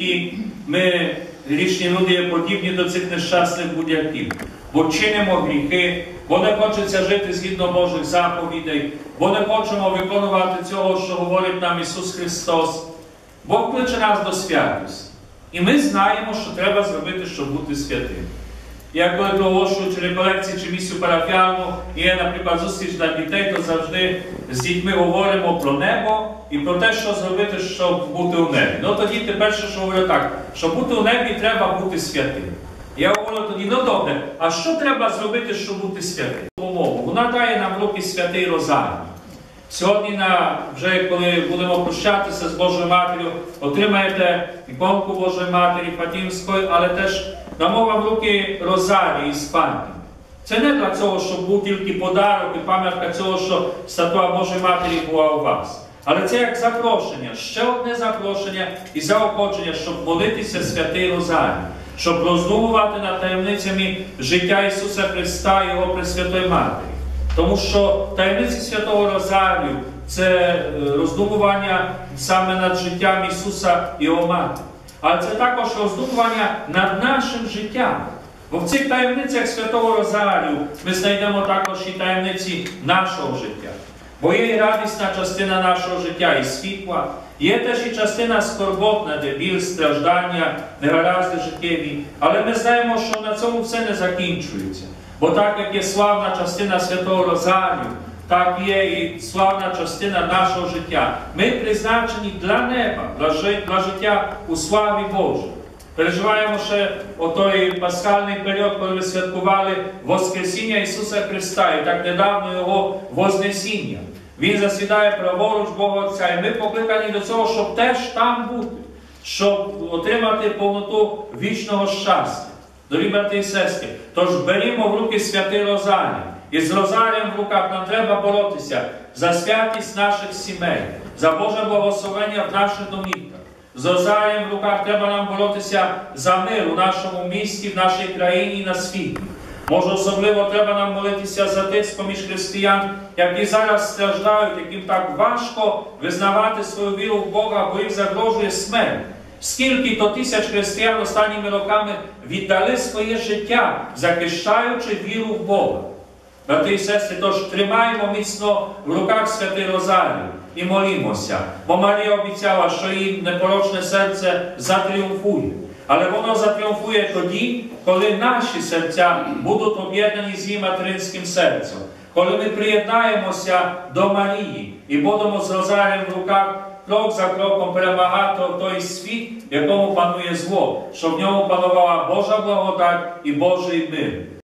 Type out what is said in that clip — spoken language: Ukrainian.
І ми, грішні люди, є подібні до цих нещасних будь-яків, бо чинимо гріхи, бо не хочеться жити згідно Божих заповідей, бо не хочемо виконувати цього, що говорить нам Ісус Христос. Бог кличе нас до святості. І ми знаємо, що треба зробити, щоб бути святим. Я коли проголошую чи реколекції чи місію парафіану, і є, наприклад, зустріч для дітей, то завжди з дітьми говоримо про небо і про те, що зробити, щоб бути у небі. Ти перше, що говорю так, щоб бути у небі, треба бути святим. Я говорю тоді, ну добре, а що треба зробити, щоб бути святим? Умову. Вона дає нам руки святий Розарій. Сьогодні, на, вже коли будемо прощатися з Божою Матір'ю, отримаєте іконку Божої Матері Фатімської, але теж дамо в руки Розарій із Фатіми. Це не для цього, щоб був тільки подарок і пам'ятка цього, що статуа Божої Матері була у вас. Але це як запрошення, ще одне запрошення і заохочення, щоб молитися святий Розарій, щоб роздумувати над таємницями життя Ісуса Христа і Його Пресвятої Матері. Тому що таємниці Святого Розарію це роздумування саме над життям Ісуса і Його Матері. Але це також роздумування над нашим життям. Бо в цих таємницях Святого Розарію ми знайдемо також і таємниці нашого життя. Бо є і радісна частина нашого життя і світла, є теж і частина скорботна, де біль, страждання, негаразди життєві. Але ми знаємо, що на цьому все не закінчується. Бо так як є славна частина Святого Розарію, так є і славна частина нашого життя. Ми призначені для неба, для життя у славі Божій. Переживаємо ще отой пасхальний період, коли ми святкували Воскресіння Ісуса Христа і так недавно Його Вознесіння. Він засідає праворуч Бога Отця, і ми покликані до цього, щоб теж там бути, щоб отримати повноту вічного щастя. Дорогі брати і сестри, тож берімо в руки святий Розарій. І з Розарієм в руках нам треба боротися за святість наших сімей, за Боже благословення в наших домівках. З Розарієм в руках треба нам боротися за мир у нашому місті, в нашій країні і на світі. Може, особливо треба нам молитися за тих з-поміж християн, які зараз страждають, яким так важко визнавати свою віру в Бога, бо їх загрожує смерть. Скільки то тисяч християн останніми роками віддали своє життя, захищаючи віру в Бога. Брати і сестри, тож тримаємо міцно в руках святий Розарію і молімося, бо Марія обіцяла, що її непорочне серце затріумфує. Але воно затріумфує тоді, коли наші серця будуть об'єднані з її материнським серцем, коли ми приєднаємося до Марії і будемо з Розарієм в руках крок за кроком перемагати той світ, в якому панує зло, щоб в ньому панувала Божа благодать і Божий мир.